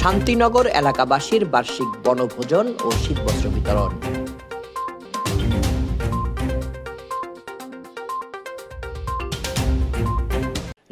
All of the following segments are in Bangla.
শান্তিনগর এলাকাবাসীর বার্ষিক বনভোজন ও শীতবস্ত্র বিতরণ।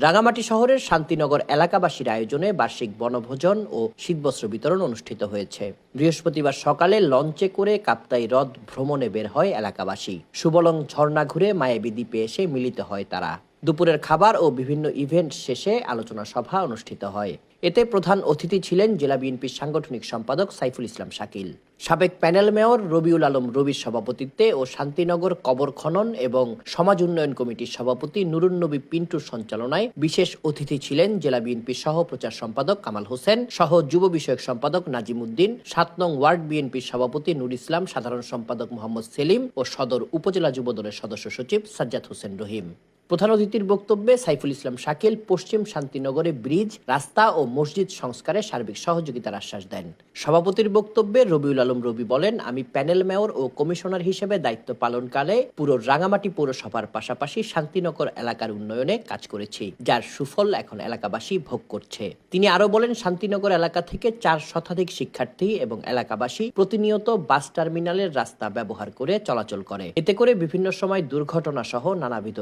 রাঙামাটি শহরের শান্তিনগর এলাকাবাসীর আয়োজনে বার্ষিক বনভোজন ও শীতবস্ত্র বিতরণ অনুষ্ঠিত হয়েছে। বৃহস্পতিবার সকালে লঞ্চে করে কাপ্তাই হ্রদ ভ্রমণে বের হয় এলাকাবাসী। সুবলং ঝর্ণা ঘুরে মায়াবী দ্বীপে এসে মিলিত হয় তারা। দুপুরের খাবার ও বিভিন্ন ইভেন্ট শেষে আলোচনা সভা অনুষ্ঠিত হয়। এতে প্রধান অতিথি ছিলেন জেলা বিএনপির সাংগঠনিক সম্পাদক সাইফুল ইসলাম শাকিল। সাবেক প্যানেল মেয়র রবিউল আলম রবির সভাপতিত্বে ও শান্তিনগর কবর খনন এবং সমাজ উন্নয়ন কমিটির সভাপতি নুরুন নবী পিন্টুর সঞ্চালনায় বিশেষ অতিথি ছিলেন জেলা বিএনপির সহ প্রচার সম্পাদক কামাল হোসেন, সহ যুব বিষয়ক সম্পাদক নাজিম উদ্দিন, সাত নং ওয়ার্ড বিএনপির সভাপতি নুর ইসলাম, সাধারণ সম্পাদক মোহাম্মদ সেলিম ও সদর উপজেলা যুবদলের সদস্য সচিব সাজ্জাদ হোসেন রহিম। প্রধান অতিথির বক্তব্যে সাইফুল ইসলাম শাকিল পশ্চিম শান্তিনগরে ব্রিজ, রাস্তা ও মসজিদ সংস্কারে সার্বিক সহযোগিতার আশ্বাস দেন। সভাপতির বক্তব্যে রবিউল আলম রবি বলেন, আমি প্যানেল মেয়র ও কমিশনার হিসেবে দায়িত্ব পালনকালে পুরো রাঙামাটি পৌরসভার পাশাপাশি শান্তিনগর এলাকার উন্নয়নে কাজ করেছি, যার সুফল এখন এলাকাবাসী ভোগ করছে। তিনি আরও বলেন, শান্তিনগর এলাকা থেকে চার শতাধিক শিক্ষার্থী এবং এলাকাবাসী প্রতিনিয়ত বাস টার্মিনালের রাস্তা ব্যবহার করে চলাচল করে। এতে করে বিভিন্ন সময় দুর্ঘটনা সহ নানাবিধ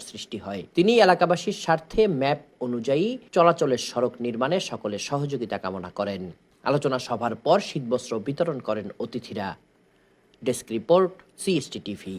সমস্যার সৃষ্টি হয়। তিনি এলাকাবাসীর স্বার্থে ম্যাপ অনুযায়ী চলাচলের সড়ক নির্মাণে সকলের সহযোগিতা কামনা করেন। আলোচনা সভার পর শীতবস্ত্র বিতরণ করেন অতিথিরা। Desk report, CST TV.